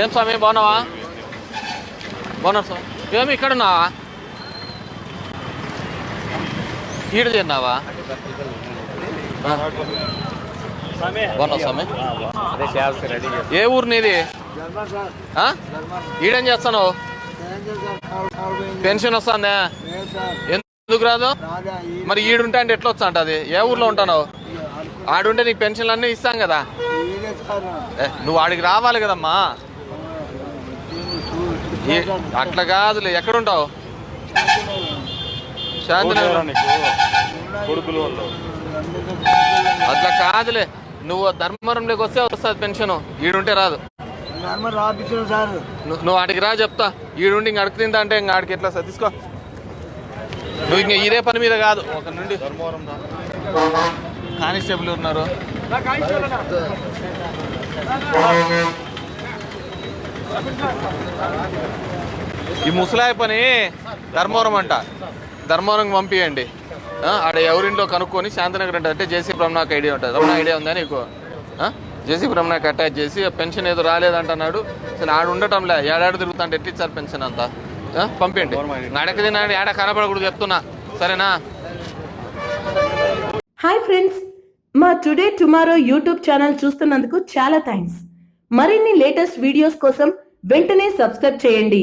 ఏం స్వామి బాగున్నావా? బాగున్నా స్వామి. ఏమి ఇక్కడ ఉన్నావా? ఈడ తిన్నావా? బాగున్నా స్వామి? ఏ ఊరు నీది? ఆ? ఈడేం చేస్తాను పెన్షన్ వస్తుందా? ఎందుకు రాదు? మరి ఈడుంటే అంటే ఎట్లా వస్తా అది? ఏ ఊర్లో ఉంటాను? ఆడుంటే నీకు పెన్షన్లు అన్నీ ఇస్తాం కదా. ఏ, నువ్వు ఆడికి రావాలి కదమ్మా. అట్లా కాదులే. ఎక్కడ ఉంటావు శాంతినగర్ కొడుకులు వాళ్ళు. అట్లా కాదులే. నువ్వు ధర్మవరంలోకి వస్తే వస్తుంది పెన్షన్. ఈడుంటే రాదు. రాపించిన సార్. ను- నువ్వు ఆడికి రా చెప్తా. ఈడుండి ఇంక అడుగు తింటా అంటే ఇంక ఆడికి ఎట్లా సార్ తీసుకో. నువ్వు ఇంక ఇదే పని మీద కాదు. ఒక నుండి. కానిస్టేబుల్ ఉన్నారు. ఈ ముసలాయి పని ధర్మవరం అంట. ధర్మవరం పంపియండి. ఆడ ఎవరింట్లో కనుక్కొని శాంతినగర్ అంటే అంటే జేసీ బ్రహ్మనాక్ ఐడియా ఉంటుంది. రమణ ఐడియా ఉందా నీకు? జేసీ బ్రహ్మనాక్ అటాచ్ చేసి ఆ పెన్షన్ ఏదో రాలేదంటున్నాడు. అసలు ఆడ ఉండటంలే. ఏడాడు తిరుగుతుంటే ఎట్టిచ్చారు పెన్షన్ అంతా? పంపించండి నడక నాడు ఏడ కనపడకూడదు చెప్తున్నా. సరేనా? హాయ్ ఫ్రెండ్స్ మా టుడే టుమారో యూట్యూబ్ ఛానల్ చూస్తున్నందుకు చాలా థ్యాంక్స్ మరిన్ని లేటెస్ట్ వీడియోస్ కోసం వెంటనే సబ్స్క్రైబ్ చేయండి.